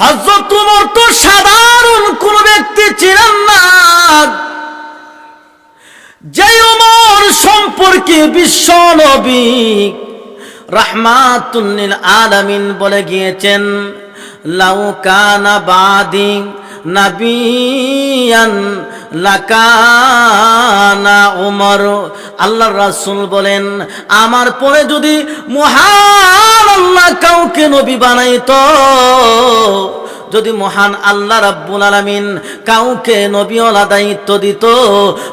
হজরত উমর তো সাধারণ কোন ব্যক্তি ছিলেন না। যে উমর সম্পর্কে বিশ্ব নবী রাহমাতুল্লিল আলামিন বলে গিয়েছেন, লাউ কানা বাদি নাবিয়ান লাকানা উমর আল্লাহ রাসূল বলেন, আমার পরে যদি মহান আল্লাহ কাউকে নবী বানাইতো, যদি মহান আল্লাহ রাব্বুল আলামিন কাউকে নবীওয়ালা দায়িত্ব দিত,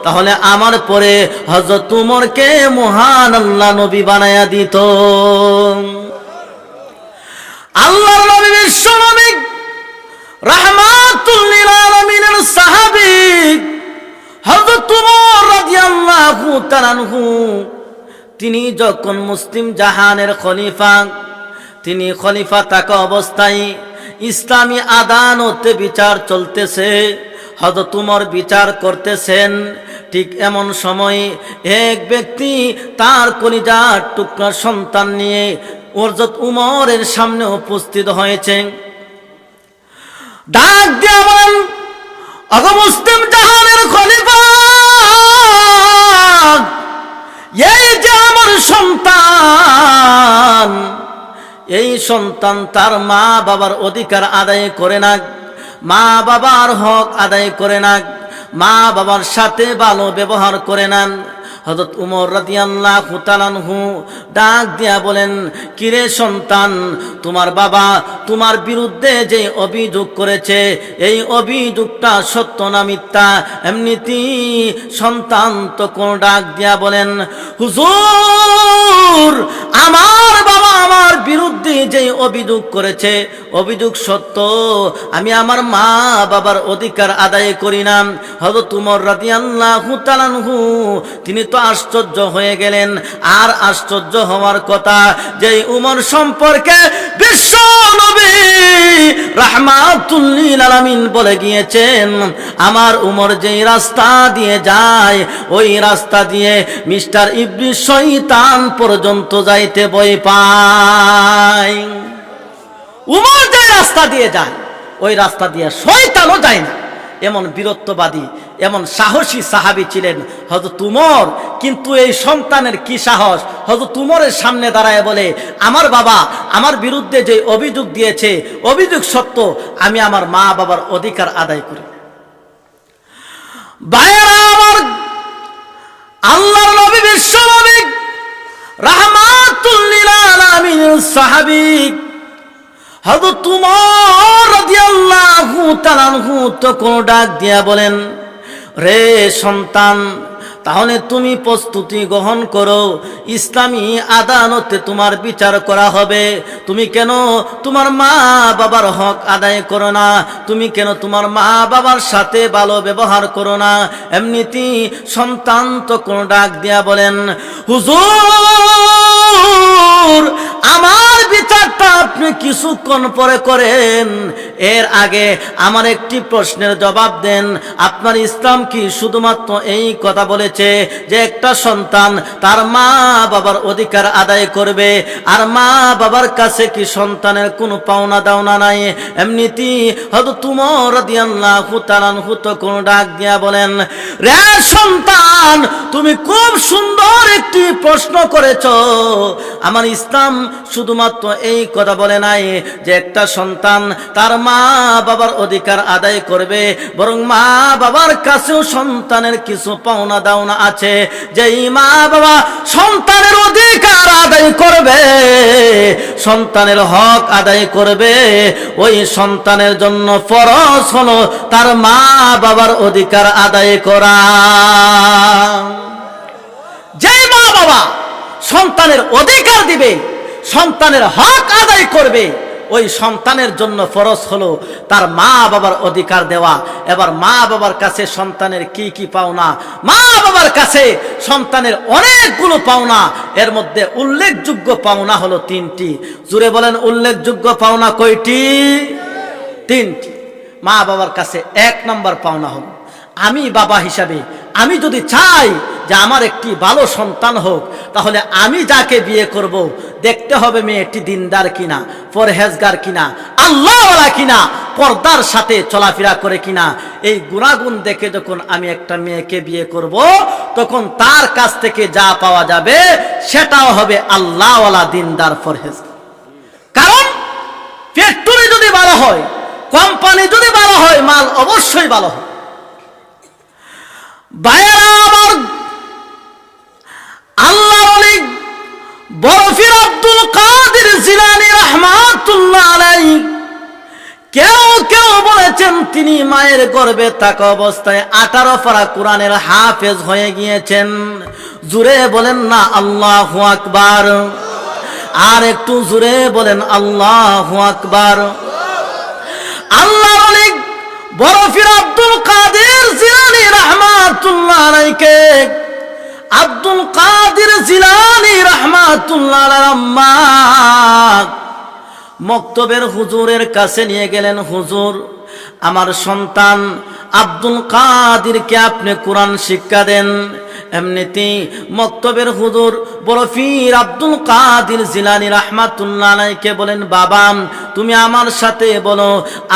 তাহলে আমার পরে হযরত উমরকে মহান আল্লাহ নবী বানায়া দিত। আল্লাহর নবী বিশ্ব নবী তিনি যখন মুসলিম জাহানের খলিফা, তিনি খলিফা থাকা অবস্থায় ইসলামী আদালতে বিচার চলতেছে হয়তো তোমার বিচার করতেছেন, ঠিক এমন সময় এক ব্যক্তি তার কলিজার টুকরা সন্তান নিয়ে ওরজত উমরের সামনে উপস্থিত হয়েছে। ডাক দিয়ে বলেন, অগ মুসলিম জাহানের খলিফা, এই যে আমার সন্তান, এই সন্তান তার মা বাবার অধিকার আদায় করে না মা বাবার হক আদায় করে না মা বাবার সাথে ভালো ব্যবহার করে না হজরত উমর রাদিয়াল্লাহু ডাক দিয়া বলেন, কিরে সন্তান, তোমার বাবা তোমার বিরুদ্ধে যে অভিযোগ করেছে, এই অভিযোগটা সত্য না মিথ্যা? এমনিতি সন্তান তখন ডাক দিয়া বলেন, হুজুর, আমার বাবা আমার বিরুদ্ধে যে অভিযোগ করেছে, অভিযোগ সত্য। আমি আমার মা বাবার অধিকার আদায় করি না। তোমার রাদিয়াল্লাহু তাআলাহু তিনি তো আশ্চর্য হয়ে গেলেন। আর আশ্চর্য হওয়ার কথা, যে উমর সম্পর্কে বিশ্ব নবী বলে গিয়েছেন, আমার উমর যেই রাস্তা দিয়ে যায়, ওই রাস্তা দিয়ে মিস্টার ইবলিস শয়তান পর্যন্ত যাইতে বই পায়। উমর যে রাস্তা দিয়ে যায়, ওই রাস্তা দিয়ে শয়তানও যায় না। এমন বীরত্ববাদী, এমন সাহসী সাহাবি ছিলেন হয়তো তুমর কিন্তু এই সন্তানের কি সাহস? হয়তো তুমরের সামনে দাঁড়ায় বলে, আমার বাবা আমার বিরুদ্ধে যে অভিযোগ দিয়েছে, অভিযোগ সত্য, আমি আমার মা বাবার অধিকার আদায় করি। ভাইয়েরা আমার আল্লাহর নবী বিশ্ব রাহমাতুল্লিল আলামিন সাহাবিক হয়তো তোমার রাদিয়াল্লাহু তাআলাহু তখন ডাক দিয়া বলেন রে সন্তান তাহলে তুমি প্রস্তুতি গ্রহণ করো। ইসলামী আদালতে তোমার বিচার করা হবে। তুমি কেন তোমার মা বাবার হক আদায় করো না? তুমি কেন তোমার মা বাবার সাথে ভালো ব্যবহার করো না? এমনিতেই সন্তান তো কোনো ডাক দিয়া বলেন, হুজুর! আমার বিচারটা আপনি কিছুক্ষণ পরে করেন। এর আগে আমার একটি প্রশ্নের জবাব দেন। আপনার ইসলাম কি শুধুমাত্র এই কথা বলেছে যে একটা সন্তান তার মা বাবার অধিকার আদায় করবে, আর মা বাবার কাছে কি সন্তানের কোনো পাওনা দাওনা নাই? এমনিতেই হয়তো তুমর দিয়াল্লাহু তাআলাহু তখন ডাক দিয়া বলেন, রে সন্তান, তুমি খুব সুন্দর একটি প্রশ্ন করেছ। আমার ইসলাম শুধুমাত্র এই কথা বলে নাই যে একটা সন্তান তার মা বাবার অধিকার আদায় করবে, বরং মা বাবার কাছেও সন্তানের কিছু পাওনা দাওনা আছে। যেই মা বাবা সন্তানের অধিকার আদায় করবে, সন্তানের হক আদায় করবে, ওই সন্তানের জন্য ফরজ হলো তার মা বাবার অধিকার আদায় করা। যে মা বাবা সন্তানের অধিকার দিবে, সন্তানের হক আদায় করবে, ওই সন্তানের জন্য ফরজ হলো তার মা বাবার অধিকার দেওয়া। এবার মা বাবার কাছে সন্তানের কি কি পাওনা? মা বাবার কাছে সন্তানের অনেকগুলো পাওনা। এর মধ্যে উল্লেখযোগ্য পাওনা হলো তিনটি। জুড়ে বলেন, উল্লেখযোগ্য পাওনা কয়টি? তিনটি। মা বাবার কাছে এক নম্বর পাওনা হলো, আমি বাবা হিসাবে আমি যদি চাই যে আমার একটি ভালো সন্তান হোক, তাহলে আমি যাকে বিয়ে করব, দেখতে হবে মেয়েটি দিনদার কিনা, পরহেজগার কিনা, আল্লাহওয়ালা কিনা, পর্দার সাথে চলাফেরা করে কিনা। এই গুণাগুণ দেখে যখন আমি একটা মেয়েকে বিয়ে করব, তখন তার কাছ থেকে যা পাওয়া যাবে, সেটাও হবে আল্লাহওয়ালা দিনদার পরহেজ কারণ ফ্যাক্টরি যদি ভালো হয় কোম্পানি যদি ভালো হয়, মাল অবশ্যই ভালো হয়। ভাইয়েরা তিনি মায়ের গর্ভে থাকা অবস্থায় আঠারো পারা কোরআনের হাফেজ হয়ে গিয়েছেন। জুড়ে বলেন না, আল্লাহ আকবার। আর একটু জুড়ে বলেন, আল্লাহ আকবার। আল্লাহ বরফির আব্দুল কাদের জিলানি রহমাতুল্লাহ আলাইকে। আব্দুল কাদের জিলানি রহমাতুল্লাহ আম্মা। মক্তবের হুজুরের কাছে নিয়ে গেলেন, হুজুর, আমার সন্তান আব্দুল কাদিরকে আপনি কোরআন শিক্ষা দেন। এমনিতে মক্তবের হুজুর বরফির আব্দুল কাদির জিলানি রাহমাতুল্লাহ আলাইকে বলেন, বাবা, তুমি আমার সাথে বলো,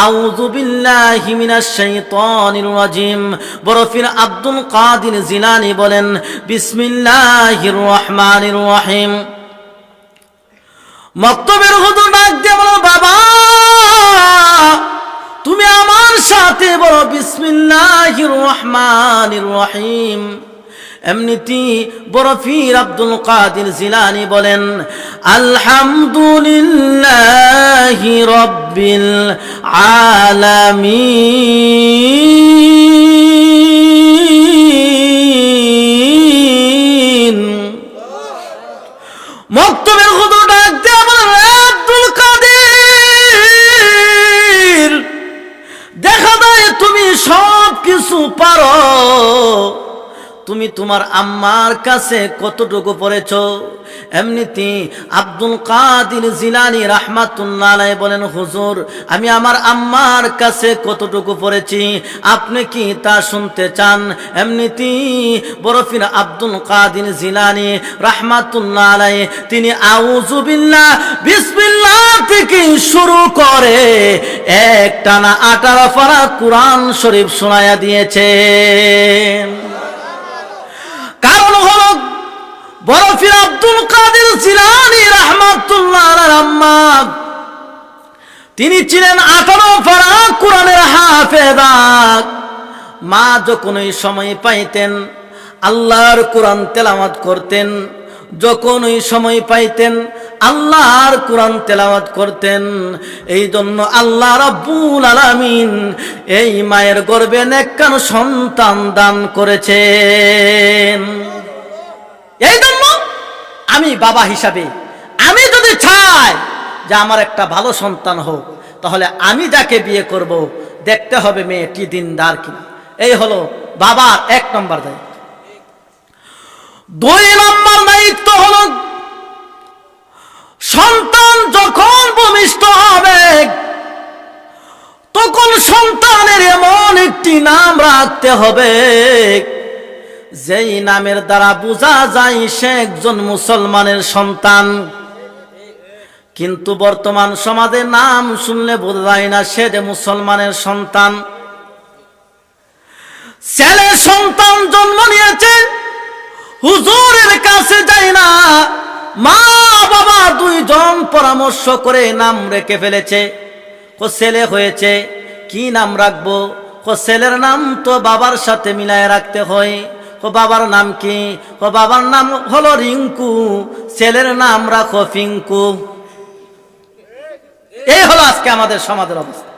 আউযু বিল্লাহি মিনাশ শাইতানির রাজিম। বরফির আব্দুল কাদির জিলানি বলেন, বিসমিল্লাহির রহমানির রহিম। মক্তবের হুজুর ডাক দিয়ে বলো বাবা, তুমি আমার সাথে বলো, বিসমিল্লাহির রহমানির রহিম। এমনিতি বরফির আব্দুল কাদির জিলানি বলেন, আলহামদুলিল্লাহি রব্বিল আলামিন। মক্তবের হুজুর ডাক দিয়ে আব্দুল কাদের, দেখা যায় তুমি সব কিছু পারো। তুমি তোমার আম্মার কাছে কতটুকু পড়েছ? এমনিতে আব্দুল কাদির জিলানি রাহমাতুল্লাহ বলেন, হুজুর, আমি আমার আম্মার কাছে কতটুকু পড়েছি? আপনি কি তা শুনতে চান? এমনিতে বরফির আব্দুল কাদির জিলানি রাহমাতুল্লাহ তিনি আউযু বিল্লাহ, বিসমিল্লাহ থেকে শুরু করে এক টানা আঠারো পারা কোরআন শরীফ শোনায়া দিয়েছেন কারণ হল বরফির আব্দুল কাদের জিলানি রহমাতুল্লাহ তিনি ছিলেন আঠারো পারা কোরআনের হাফেদা মা যখন ওই সময় পাইতেন, আল্লাহর কোরআন তেলাওয়াত করতেন, যখন ওই সময় পাইতেন, আল্লাহর কোরআন তেলাওয়াত করতেন এই জন্য আল্লাহ রাব্বুল আলামিন এই মায়ের গর্বে নেককান সন্তান দান করেছেন। এই জন্য আমি বাবা হিসাবে, আমি যদি চাই যে আমার একটা ভালো সন্তান হোক, তাহলে আমি যাকে বিয়ে করব, দেখতে হবে মেয়েটি দিনদার কিনা। এই হলো বাবার এক নম্বর দায়িত্ব। দুই নম্বর দায়িত্ব হলো, সন্তান যখন ভূমিষ্ঠ হবে, তখন সন্তানের এমন একটি নাম রাখতে হবে। যেই নামের দ্বারা বোঝা যায় সে একজন মুসলমানের সন্তান। কিন্তু বর্তমান সমাজে নাম শুনলে বোঝা যায় না সে যে মুসলমানের সন্তান। ছেলে সন্তান জন্ম নিয়েছে, হুজুরের কাছে যাই না। মা বাবা দুইজন পরামর্শ করে নাম রেখে ফেলেছে। ও ছেলে হয়েছে, কি নাম রাখব? ও ছেলের নাম তো বাবার সাথে মিলায় রাখতে হয়। ও বাবার নাম কি? ও বাবার নাম হলো রিঙ্কু, ছেলের নাম রাখো পিঙ্কু। এই হলো আজকে আমাদের সমাজের অবস্থা।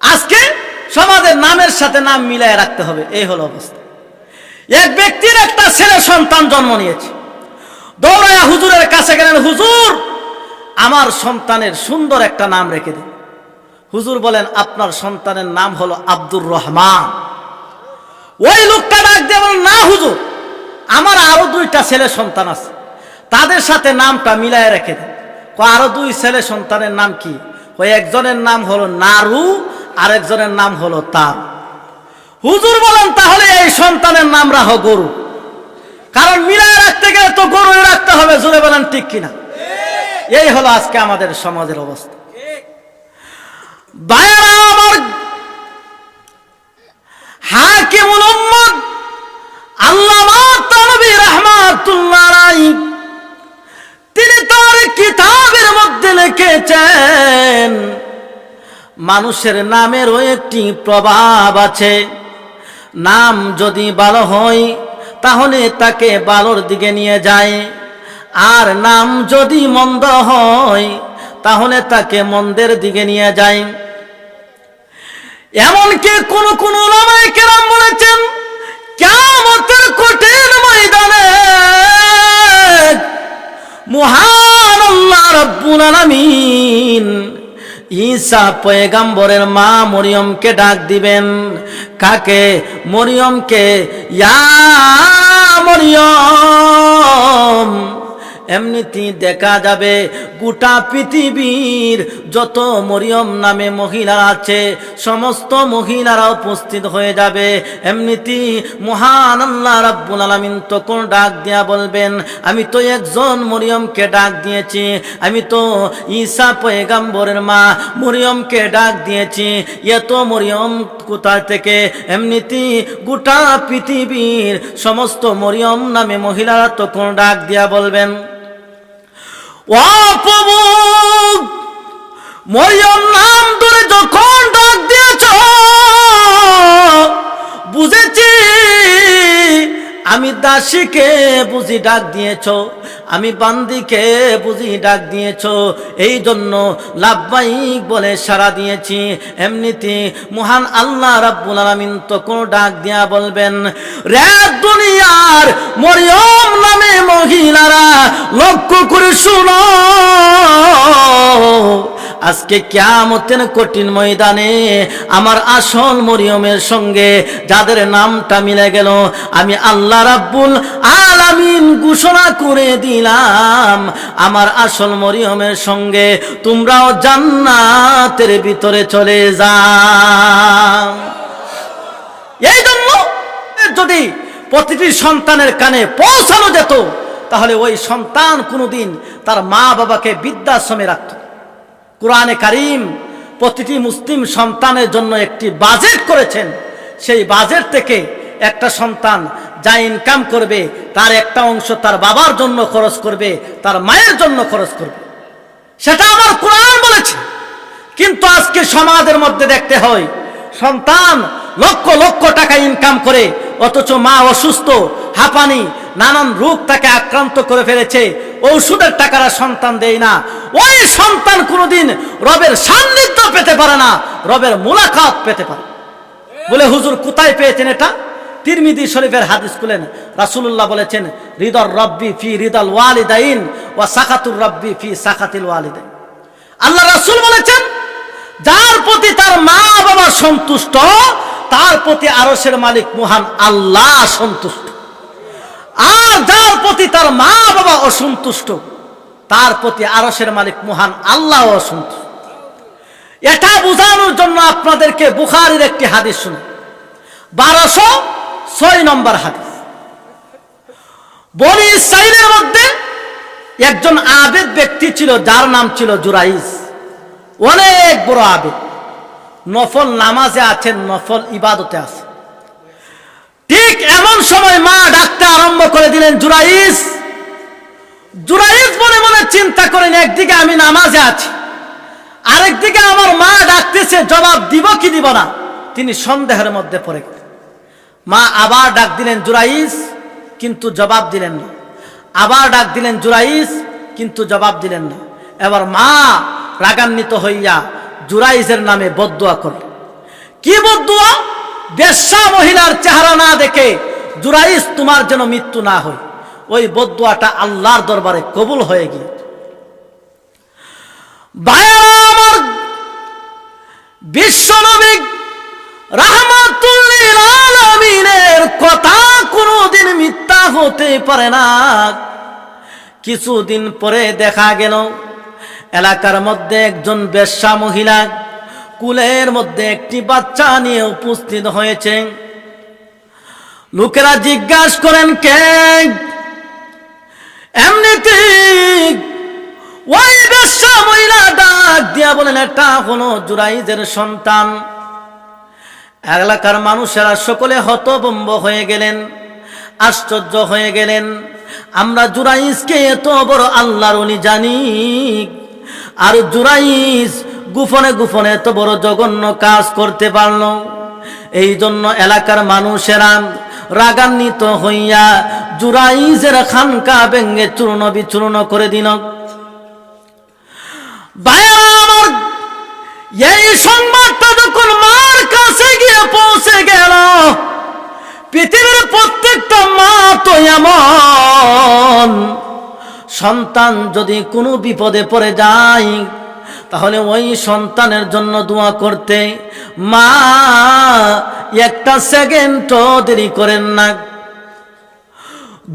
আজকে সমাজের নামের সাথে নাম মিলায় রাখতে হবে, এই হলো অবস্থা। এক ব্যক্তির একটা ছেলে সন্তান জন্ম নিয়েছে। দৌড়ায়া হুজুরের কাছে গেলেন, হুজুর, আমার সন্তানের সুন্দর একটা নাম রেখে দিন হুজুর বলেন, আপনার সন্তানের নাম হলো আব্দুর রহমান। ওই লোকটা ডাক দিয়ে না হুজুর, আমার আরও দুইটা ছেলে সন্তান আছে। তাদের সাথে নামটা মিলায় রেখে দেন। আরও দুই ছেলে সন্তানের নাম কি? ওই একজনের নাম হলো নারু, আরেকজনের নাম হলো তার। হুজুর বলেন, তাহলে এই সন্তানের নাম রাখো গরু। কারণ মিলায় রাখতে গেলে তো গরু রাখতে হবে জুড়ে বলেন ঠিক কিনা? এই হলো আজকে আমাদের সমাজের অবস্থা। বায়ারা আমার হাকিমুল উম্মত, আল্লামা তানবী রাহমাতুল্লাহ রাই তিনি তার কিতাবের মধ্যে লিখেছেন, মানুষের নামেরও একটি প্রভাব আছে। নাম যদি ভালো হয়, তাহলে তাকে ভালোর দিকে নিয়ে যায়। আর নাম যদি মন্দ হয়, তাহলে তাকে মন্দের দিকে নিয়ে যায়। এমনকি কোন কোন ওলামায়ে কেরাম বলেছেন, কিয়ামতের কঠিন ময়দানে মহান আল্লাহ রাব্বুল আলামিন ঈসা পয়গাম্বরের মা মরিয়মকে ডাক দিবেন। কাকে? মরিয়মকে, ইয়া মরিয়ম এমনিতে দেখা যাবে গোটা পৃথিবীর যত মরিয়ম নামে মহিলা আছে, সমস্ত মহিলারা উপস্থিত হয়ে যাবে। এমনিতে মহান আল্লাহ রাব্বুল আলামিন তখন ডাক দিয়া বলবেন, আমি তো একজন মরিয়মকে ডাক দিয়েছি, আমি তো ঈসা পয়গাম্বরের মা মরিয়মকে ডাক দিয়েছি এত মরিয়ম কোথা থেকে? এমনিতে গোটা পৃথিবীর সমস্ত মরিয়ম নামে মহিলারা তখন ডাক দিয়া বলবেন মরিয়ম নাম ধরে যখন ডাক দিয়েছ বুঝেছি আমি দাসীকে বুঝি ডাক দিয়েছ, আমি বান্দিকে বুঝি ডাক দিয়েছ এই জন্য লাভবাহিক বলে সারা দিয়েছি। এমনিতে মহান আল্লাহ রাব্বুল আলামিন তখন ডাক দিয়া বলবেন রে দুনিয়ার মরিয়ম নামে মহিলারা লক্ষ্য করে শুনো আজকে কিয়ামতের কঠিন ময়দানে আমার আসল মরিয়মের সঙ্গে যাদের নামটা মিলে গেল, আমি আল্লাহ রাব্বুল আলামিন ঘোষণা করে দিলাম, আমার আসল মরিয়মের সঙ্গে তোমরাও জান্নাতের ভিতরে চলে যাও। এই জন্য যদি প্রতিটি সন্তানের কানে পৌঁছানো যেত, তাহলে ওই সন্তান কোনোদিন তার মা বাবাকে বৃদ্ধাশ্রমে রাখত। কোরআনে কারিম প্রতিটি মুসলিম সন্তানের জন্য একটি বাজেট করেছেন। সেই বাজেট থেকে একটা সন্তান যা ইনকাম করবে, তার একটা অংশ তার বাবার জন্য খরচ করবে, তার মায়ের জন্য খরচ করবে। সেটা আমার কোরআন বলেছে। কিন্তু আজকে সমাজের মধ্যে দেখতে হয়, সন্তান লক্ষ লক্ষ টাকা ইনকাম করে, অথচ মা অসুস্থ, হাঁপানি, নানান রোগ তাকে আক্রান্ত করে ফেলেছে। ঔষধের টাকারা সন্তান দেয় না। ওই সন্তান কোনোদিন রবের সান্নিধ্য পেতে পারে না, রবের মুলাকাত পেতে পারে। বলে হুজুর কোথায় পেয়েছেন এটা? তিরমিদি শরীফের হাদিস খুলেন। রাসূলুল্লাহ বলেছেন হৃদর রব্বি ফি হৃদল ওয়ালিদাইন ও সাকাতুর রব্বি ফি সাকাতিল ওয়ালিদাইন। আল্লাহ রাসূল বলেছেন, যার প্রতি তার মা বাবা সন্তুষ্ট তার প্রতি আরশের মালিক মহান আল্লাহ সন্তুষ্ট আর যার প্রতি তার মা বাবা অসন্তুষ্ট, তার প্রতি আরশের মালিক মহান আল্লাহ অসন্তুষ্ট। এটা বোঝানোর জন্য আপনাদেরকে বুখারির একটি হাদিস শুনে বারোশো ছয় নম্বর হাদিস। বনি ইসরাইলের মধ্যে একজন আবেদ ব্যক্তি ছিল, যার নাম ছিল জুরাইস অনেক বড় আবেদ। নফল নামাজে আছেন নফল ইবাদতে আছে। ঠিক এমন সময় মা ডাকতে আরম্ভ করে দিলেন, জুরাইস জুরাইস মনে মনে চিন্তা করেন, একদিকে আমি নামাজে আছি, আরেকদিকে আমার মা ডাকতেছে, জবাব দিব কি দিব না। তিনি সন্দেহের মধ্যে পড়ে মা আবার ডাক দিলেন, জুরাইস, কিন্তু জবাব দিলেন না। আবার ডাক দিলেন, জুরাইস, কিন্তু জবাব দিলেন না। এবার মা রাগান্বিত হইয়া জুরাইসের নামে বদুয়া করল কি বদুয়া বেশ্যা মহিলার চেহারা না দেখে জুরাইস তোমার যেন মৃত্যু না হয়। ওই বদুয়াটা আল্লাহর দরবারে কবুল হয়ে গিয়ে। আমার বিশ্বনবী রাহমাতুল্লিল আলামিনের কথা কোনোদিন মিথ্যা হতে পারে না। কিছুদিন পরে দেখা গেল এলাকার মধ্যে একজন বেশ্যা মহিলা কুলের মধ্যে একটি বাচ্চা নিয়ে উপস্থিত হয়েছে। লোকেরা জিজ্ঞাসা করেন, কে? এমনিতে ওই বেশ্যা মহিলা ডাক দিয়া বলেন, এটা হলো জুরাইজের সন্তান। এলাকার মানুষেরা সকলে হতবম্ব হয়ে গেলেন, আশ্চর্য হয়ে গেলেন। আমরা জুরাইজকে এত বড় আল্লাহর উনি জানি। আর জুরাইজ গুফনে গুফনে এত বড় জঘন্য কাজ করতে পারল। এই জন্য এলাকার মানুষেরা রাগান্বিত হইয়া জুরাইজের খানকা ব্যঙ্গে চূর্ণ বিচূর্ণ করে দিল। এই সংবাদটা যখন মার কাছে গিয়ে পৌঁছে গেল, পৃথিবীর প্রত্যেকটা মা তো এমন সন্তান যদি কোনো বিপদে পড়ে যায়, তাহলে ওই সন্তানের জন্য দোয়া করতে মা, একটা সেকেন্ডও দেরি করেন না।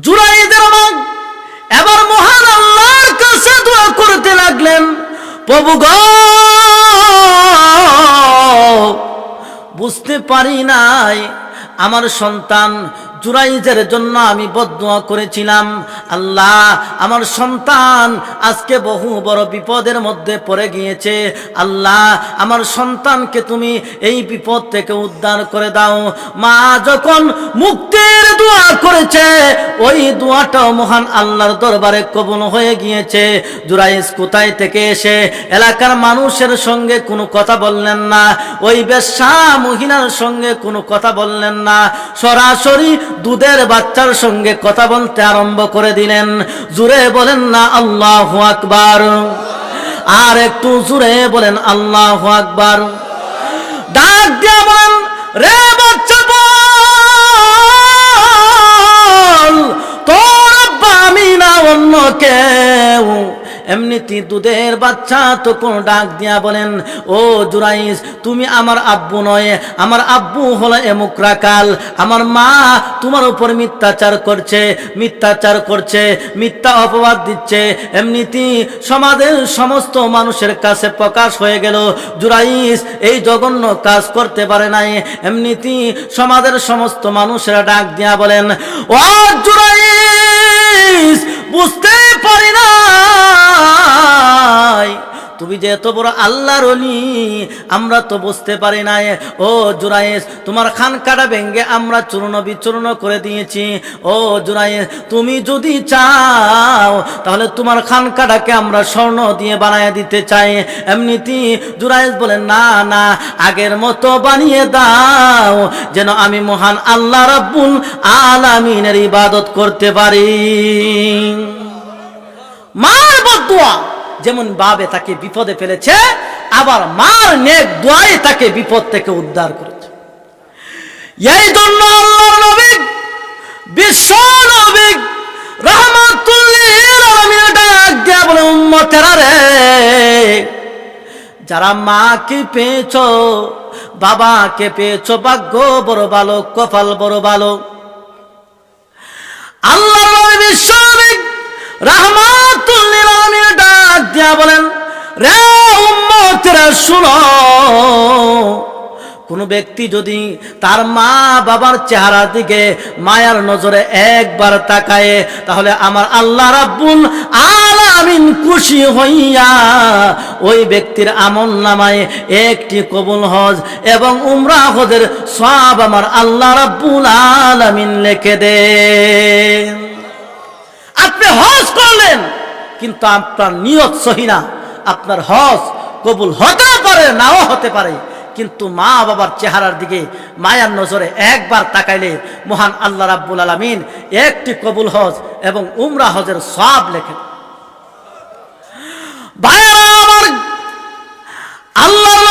জুরাইদের মা, এবার মহান আল্লাহর কাছে দোয়া করতে লাগলেন, প্রভু গো, বুঝতে পারি নাই, আমার সন্তান জুরাইজের জন্য আমি বদুয়া করেছিলাম। আল্লাহ, আমার সন্তান আজকে বহু বড় বিপদের মধ্যে পড়ে গিয়েছে। আল্লাহ, আমার সন্তানকে তুমি এই বিপদ থেকে উদ্ধার করে দাও। মা, যখন মুক্তির দোয়া করেছে। ওই দোয়াটাও মহান আল্লাহর দরবারে কবুল হয়ে গিয়েছে। জুরাইজ কোথায় থেকে এসে এলাকার মানুষের সঙ্গে কোনো কথা বললেন না, ওই মহিলার সঙ্গে কোনো কথা বললেন না, সরাসরি দুধের বাচ্চার সঙ্গে কথা বলতে আরম্ভ করে দিলেন। জুড়ে বলেন, না, আল্লাহ আকবার। আর একটু জুড়ে বলেন, আল্লাহ আকবার। ডাক দিয়া বলেন, রে কেউ এমনিতে দুধের বাচ্চা তো কোন ডাক দিয়া বলেন, ও জুরাইস তুমি আমার আব্বু নয়, আমার আব্বু হলো এমুক রাকাল আমার মা তোমার উপর মিথ্যাচার করছে মিথ্যাচার করছে, মিথ্যা অপবাদ দিচ্ছে। এমনিতে সমাজের সমস্ত মানুষের কাছে প্রকাশ হয়ে গেল জুরাইস এই জঘন্য কাজ করতে পারে নাই। এমনিতে সমাজের সমস্ত মানুষেরা ডাক দিয়া বলেন, ও জুরাইস বুঝতে পারি নাই। তুমি যে এত বড় আল্লাহর অলি আমরা তো বুঝতে পারি নাই। ও জুরাইস তোমার খান কাটা ভেঙ্গে আমরা চূর্ণ বিচূর্ণ করে দিয়েছি। ও জুরাইস তুমি যদি চাও, তাহলে তোমার খান কাটাকে আমরা স্বর্ণ দিয়ে বানায় দিতে চাই। এমনিতে জুরাইস বলেন না না, আগের মতো বানিয়ে দাও, যেন আমি মহান আল্লাহ রাব্বুল আলামিনের ইবাদত করতে পারি। মার বদুয়া। যেমন বাবে তাকে বিপদে ফেলেছে, আবার মার নেক দোয়াই তাকে বিপদ থেকে উদ্ধার করেছে। এই জন্য আল্লাহর নবী, বিশ্ব নবী যারা মাকে পেয়েছ, বাবাকে পেয়েছ, ভাগ্য বড় ভালো, কপাল বড় ভালো। আল্লাহ রাহমাতুল্লিল ডাক দিয়া বলেন, রে উম্মতেরা শুনো, কোন ব্যক্তি যদি তার মা বাবার চেহারার দিকে মায়ার নজরে একবার তাকায়, তাহলে আমার আল্লাহ রাব্বুল আলামিন খুশি হইয়া ওই ব্যক্তির আমল নামায় একটি কবুল হজ এবং উমরা হজের সব আমার আল্লাহ রাব্বুল আলামিন লেখে দেন। আপনি হজ করলেন কিন্তু আপনার নিয়ত সহি না। আপনার হজ কবুল হতে পারে, নাও হতে পারে। কিন্তু মা বাবার চেহারার দিকে মায়ার নজরে একবার তাকাইলে মহান আল্লাহ রাব্বুল আলামিন একটি কবুল হজ এবং উমরা হজের সব লেখেন। আল্লাহ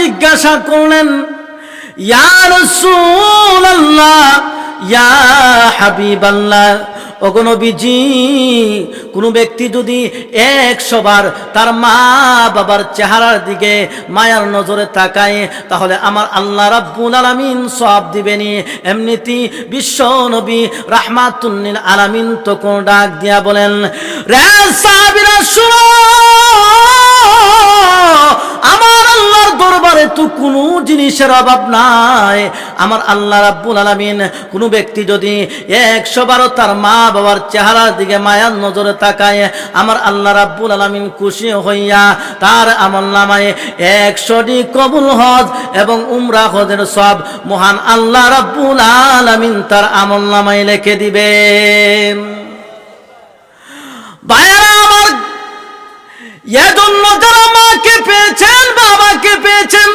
জিজ্ঞাসা করলেন ইয়া হাবিবাল্লাহ অগণবীজি কোনো ব্যক্তি যদি একশো বার তার মা বাবার চেহারার দিকে মায়ার নজরে তাকায়, তাহলে আমার আল্লাহ রাব্বুল আলামিন সব দিবেনি এমনিতি বিশ্ব নবী রাহমাতুল্লিল আলামিন তো কোন ডাক দিয়া বলেন, রে সাহাবীরা, শুনো! আল্লাহর দরবারে কিন্তু কোনো জিনিসের অভাব নাই। আমার আল্লাহ রাব্বুল আলামিন কোনো ব্যক্তি যদি একশো বারো তার মা বাবার চেহারার দিকে মায়ার নজরে তাকায়, আমার আল্লাহ রাব্বুল আলামিন খুশি হইয়া তার আমল নামায় একশোটি কবুল হজ এবং উমরা হজের সব মহান আল্লাহ রাব্বুল আলামিন তার আমল নামায় লিখে দিবেন। ভাইয়েরা, আমার এজন্য যারা মাকে পেয়েছেন, বাবাকে পেয়েছেন,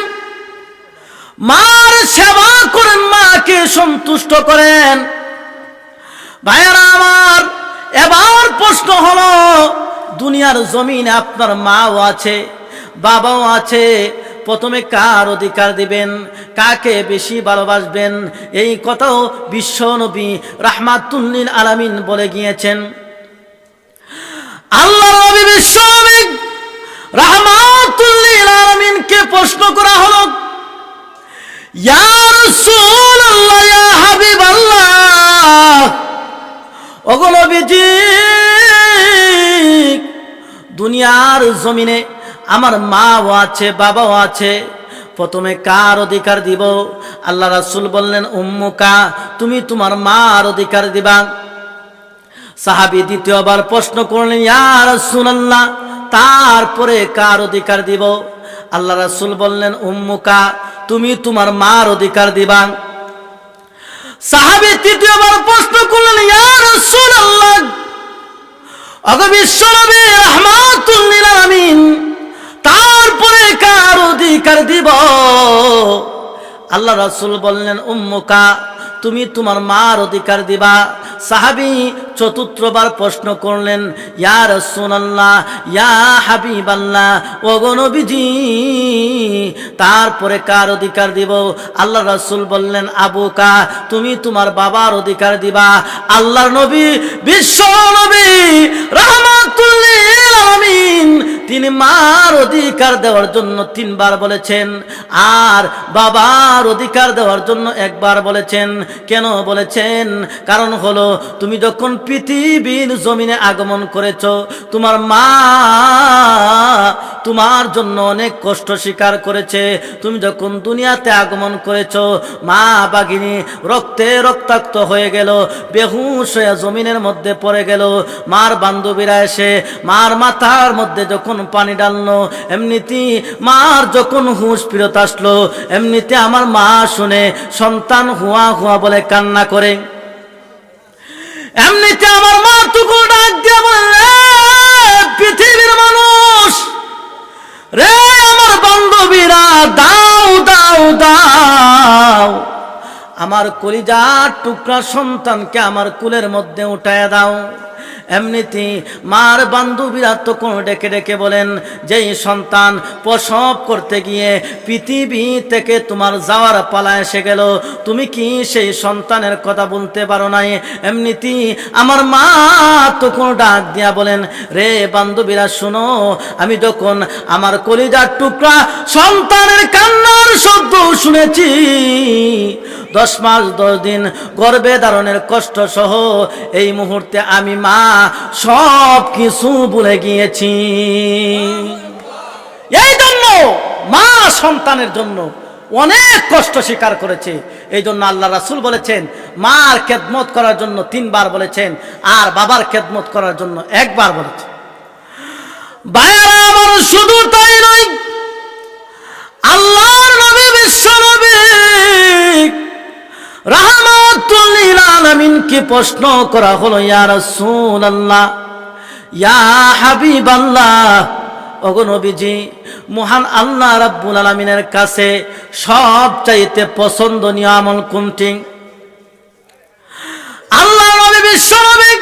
মার সেবা করেন, মাকে সন্তুষ্ট করেন। ভাইয়েরা আমার, এবার প্রশ্ন হলো, দুনিয়ার জমিনে আপনার মাও আছে, বাবাও আছে, প্রথমে কার অধিকার দিবেন, কাকে বেশি ভালোবাসবেন? এই কথাও বিশ্ব নবী রাহমাতুল্লিল আলামিন বলে গিয়েছেন। আল্লাহ নবী বিশ্ব নবী রাহমাতুল্লিল আলামিনকে প্রশ্ন করা হলো, ইয়া রাসূলুল্লাহ, ইয়া হাবিবাল্লাহ, ওগো নবীজি, দুনিয়ার জমিনে আমার মাও আছে, বাবাও আছে, প্রথমে কার অধিকার দিব? আল্লাহ রাসূল বললেন, উম্মুকা, তুমি তোমার মার অধিকার দিবা। সাহাবি দ্বিতীয়বার প্রশ্ন করলেন, ইয়া রাসূলুল্লাহ, তারপরে কার অধিকার দিব? আল্লাহ রাসূল বললেন, উম্মুকা, তুমি তোমার মার অধিকার দিবা। সাহাবি তৃতীয়বার প্রশ্ন করলেন, ইয়া রাসূলুল্লাহ, অগ বিশ্বনবী রহমাতুল লিল তারপরে কার অধিকার দিব? আল্লাহ রাসূল বললেন, উম্মুকা তুমি তোমার মার অধিকার দিবা। সাহাবি চতুর্থবার প্রশ্ন করলেন, ইয়া রাসূলুল্লাহ, ইয়া হাবিবাল্লাহ ও গো তারপরে কার অধিকার দিব? আল্লাহ রসুল বললেন আবুকা তুমি তোমার বাবার অধিকার দিবা। আল্লাহর নবী, বিশ্ব নবী রাহমাতুল লিল তিনি মার অধিকার দেওয়ার জন্য তিনবার বলেছেন, আর বাবার অধিকার দেওয়ার জন্য একবার বলেছেন কেন বলেছেন? কারণ হলো, তুমি যখন পৃথিবীর জমিনে আগমন করেছ, তোমার মা তোমার জন্য অনেক কষ্ট স্বীকার করেছে। তুমি যখন দুনিয়াতে আগমন করেছ, মা বাগিনী রক্তে রক্তাক্ত হয়ে গেল, বেহুশ হয়ে জমিনের মধ্যে পড়ে গেল। মার বান্ধবীরা এসে মার মাথার মধ্যে যখন পানি ডাললো এমনিতে মার যখন হুঁশ ফিরত আসলো, এমনিতে আমার মা শুনে সন্তান হুয়া হুয়া বলে কান্না করে। এমনিতে আমার মা টুকু ডাক দিয়ে বলে পৃথিবীর মানুষ, রে আমার বান্ধবীরা, দাও দাও দাও। আমার কলিজার টুকরা সন্তানকে আমার কুলের মধ্যে উঠায় দাও। এমনিতে মার বান্ধবীরা তো তখন ডেকে ডেকে বলেন, যেই সন্তান প্রসব করতে গিয়ে পৃথিবী থেকে তোমার যাওয়ার পালা এসে গেল, তুমি কি সেই সন্তানের কথা বলতে পারো নাই? এমনিতে আমার মা তখন ডাক দিয়া বলেন, রে বান্ধবীরা, শুনো, আমি যখন আমার কলিজার টুকরা সন্তানের কান্নার শব্দ শুনেছি দশ মাস, দশ দিন গর্ভে ধারণের কষ্ট সহ এই মুহূর্তে আমি মা সব কিছু ভুলে গিয়েছি। এই জন্য মা সন্তানের জন্য অনেক কষ্ট স্বীকার করেছে। এই জন্য আল্লাহ রাসুল বলেছেন, মার খেদমত করার জন্য তিনবার বলেছেন, আর বাবার খেদমত করার জন্য একবার বলেছেন। ভাইয়ারা আমার শুধু তাই নয় আল্লাহর আলামিনকে প্রশ্ন করা হলো, ইয়া রাসূলুল্লাহ, ইয়া হাবিবাল্লাহ? ওগো মহান আল্লাহ রাব্বুল আলামিনের কাছে সব চাইতে পছন্দনীয় আমল কোনটি? আল্লাহ নবী, বিশ্ব নবী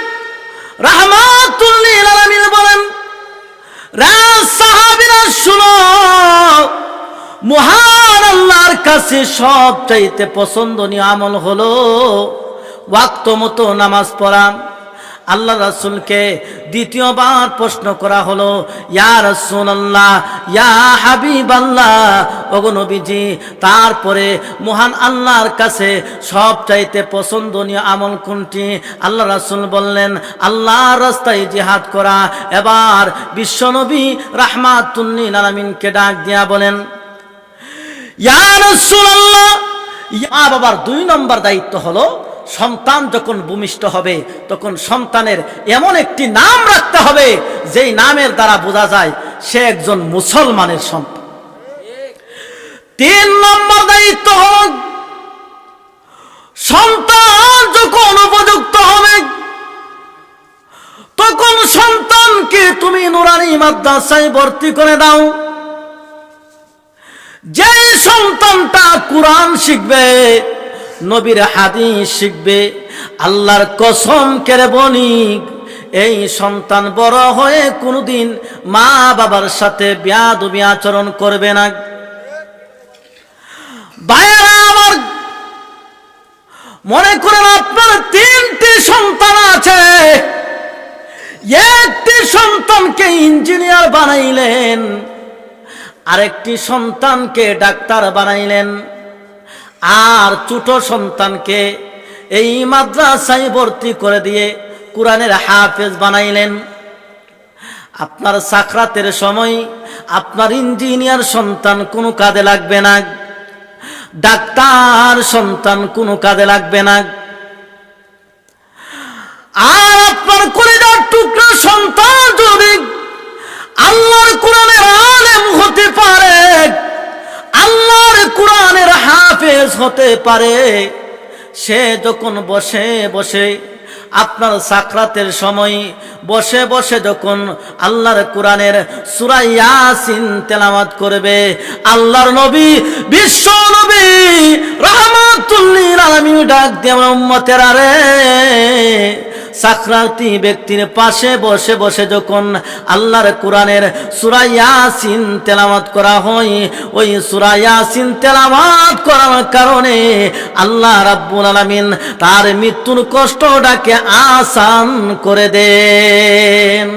রাহমাতুল্লিল আলামিন বলেন রা সাহাবীরা শুনো, মহান কাছে সব চাইতে পছন্দনীয় আমল হলো ওয়াক্ত মতো নামাজ পড়া। আল্লাহ রাসুলকে দ্বিতীয়বার প্রশ্ন করা হলো, ইয়া রাসূলুল্লাহ, ইয়া হাবিবাল্লাহ। ওগো নবীজি, তারপরে মহান আল্লাহর কাছে সব চাইতে পছন্দনীয় আমল কোনটি? আল্লাহ রাসূল বললেন, আল্লাহর রাস্তায় জিহাদ করা। এবার বিশ্বনবী রাহমাতুল্লিল আলামিনকে ডাক দিয়া বলেন বাবার দুই নম্বর দায়িত্ব হলো সন্তান যখন ভূমিষ্ঠ হবে, তখন সন্তানের এমন একটি নাম রাখতে হবে, যেই নামের দ্বারা বোঝা যায় সে একজন মুসলমানের সন্তান। তিন নম্বর দায়িত্ব সন্তান যখন উপযুক্ত হবে, তখন সন্তানকে তুমি নুরানি মাদ্রাসায় ভর্তি করে দাও। যে সন্তানটা কোরআন শিখবে, নবীর হাদিস শিখবে, আল্লাহর কসম কেড়ে বলি এই সন্তান বড় হয়ে কোনোদিন মা বাবার সাথে ব্যাদবি আচরণ করবে না। বাইরা আমার, মনে করেন আপনার তিনটি সন্তান আছে। একটি সন্তানকে ইঞ্জিনিয়ার বানাইলেন আরেকটি সন্তানকে ডাক্তার বানাইলেন। আর ছোট সন্তানকে এই মাদ্রাসায় ভর্তি করে দিয়ে কোরআনের হাফেজ বানাইলেন। আপনার সাকরাতের সময় আপনার ইঞ্জিনিয়ার সন্তান কোনো কাজে লাগবে না। ডাক্তার সন্তান কোনো কাজে লাগবে না। আর আপনার কলিজার টুকরা সন্তান যদি আল্লাহর কোরআনের আলেম হতে পারে, আল্লাহর কোরআনের হাফেজ হতে পারে। সে যখন বসে বসে আপনার সাকরাতের সময়, বসে বসে যখন আল্লাহর কোরআনের সূরা ইয়াসিন তেলাওয়াত করবে, আল্লাহর নবী, বিশ্ব নবী রাহমাতুল্লিল আলামিন ডাক দিয়ে উম্মতের আরে সাকরাতি ব্যক্তির পাশে বসে বসে যখন আল্লাহর কোরআনের সূরা ইয়াসিন তেলাওয়াত করা হয়, ওই সূরা ইয়াসিন তেলাওয়াত করার কারণে আল্লাহ রাব্বুল আলামিন তার মৃত্যুর কষ্টটাকে আসান করে দেন।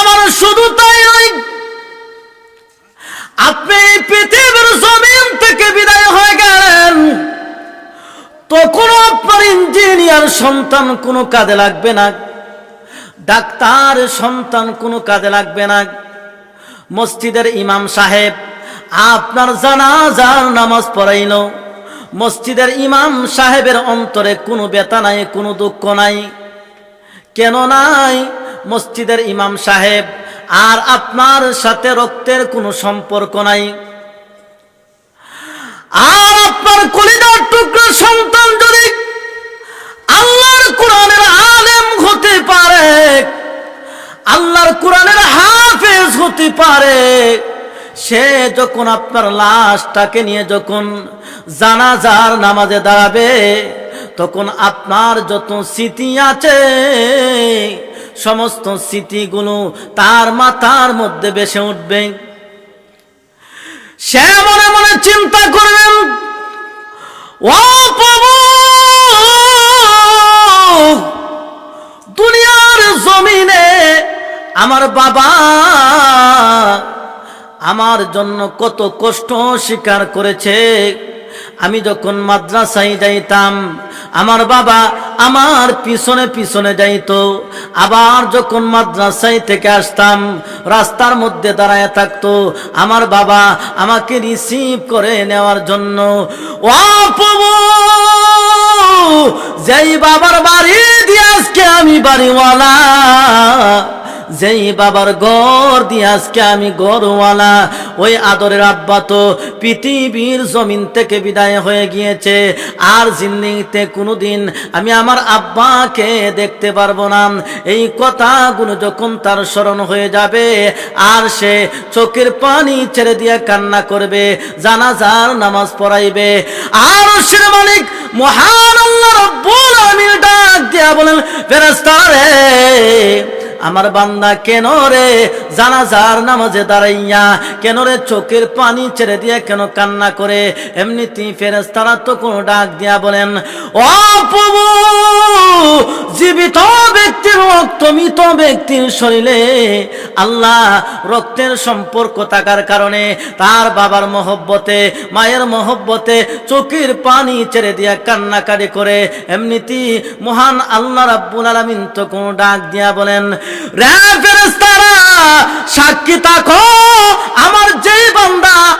আমার শুধু তাই নয়, আপনি পৃথিবীর জমিন থেকে বিদায় হয়ে গেলেন আপনার ইঞ্জিনিয়ার সন্তান কোনো কাজে লাগবে না। ডাক্তার সন্তান কোনো কাজে লাগবে না। মসজিদের ইমাম সাহেব, আপনার জানাজার নামাজ পড়াইল। মসজিদের ইমাম সাহেবের অন্তরে কোনো ব্যথা নাই, কোনো দুঃখ নাই। কেন নাই? মসজিদের ইমাম সাহেব, আর আপনার সাথে রক্তের কোনো সম্পর্ক নাই। আর আপনার কলিদার টুকরো সন্তান যদি আল্লাহর কোরআনের আলেম হতে পারে, আল্লাহর কোরআনের হাফেজ হতে পারে। সে যখন আপনার লাশটাকে নিয়ে যখন জানাজার নামাজে দাঁড়াবে, তখন আপনার যত স্মৃতি আছে, সমস্ত স্মৃতিগুলো তার মাথার মধ্যে বেসে উঠবে। সে মনে মনে চিন্তা করবেন ও প্রভু আমার বাবা আমার জন্য কত কষ্ট স্বীকার করেছে। আমি যখন মাদ্রাসায় যাইতাম, আমার বাবা আমার পিছনে পিছনে যাইতো। আবার যখন মাদ্রাসায় থেকে আসতাম, রাস্তার মধ্যে দাঁড়ায় থাকতো। আমার বাবা আমাকে রিসিভ করে নেওয়ার জন্য প্রভু যেই বাবার বাড়ি দিয়ে আজকে আমি বাড়িওয়ালা, যেই বাবার ঘর দিয়ে আজকে আমি গরওয়ালা ওই আদরের আব্বা তো পৃথিবীর জমিন থেকে বিদায় হয়ে গিয়েছে, আর জিন্দিতে কোনোদিন আমি আমার আব্বাকে দেখতে পারব না। এই কথাগুলো যখন তার স্মরণ হয়ে যাবে, আর সে চোখের পানি ছেড়ে দিয়ে কান্না করবে, জানাজার নামাজ পড়াইবে, আর সে মালিক মহান আল্লাহ রব্বুল আলামিন ডাক দিয়া বলেন ফেরেশতা রে আমার বান্দা কেন রে জানাজার নামাজে দাঁড়াইয়া? কেন রে চোখের পানি ছেড়ে দিয়ে কেন কান্না করে? এমনিতেই ফেরেস তারা তো কোনো ডাক দিয়া বলেন, ও প্রভু, জীবিত ব্যক্তির রক্ত, মৃত ব্যক্তির শরীরে আল্লাহ রক্তের সম্পর্ক থাকার কারণে তার বাবার মহব্বতে, মায়ের মহব্বতে চোখের পানি ছেড়ে দিয়া কান্নাকারি করে। এমনিতেই মহান আল্লাহ রাব্বুল আলামিন তো কোনো ডাক দিয়া বলেন রে ফেরেশতারা সাক্ষী থাকো আমার যেই বান্দা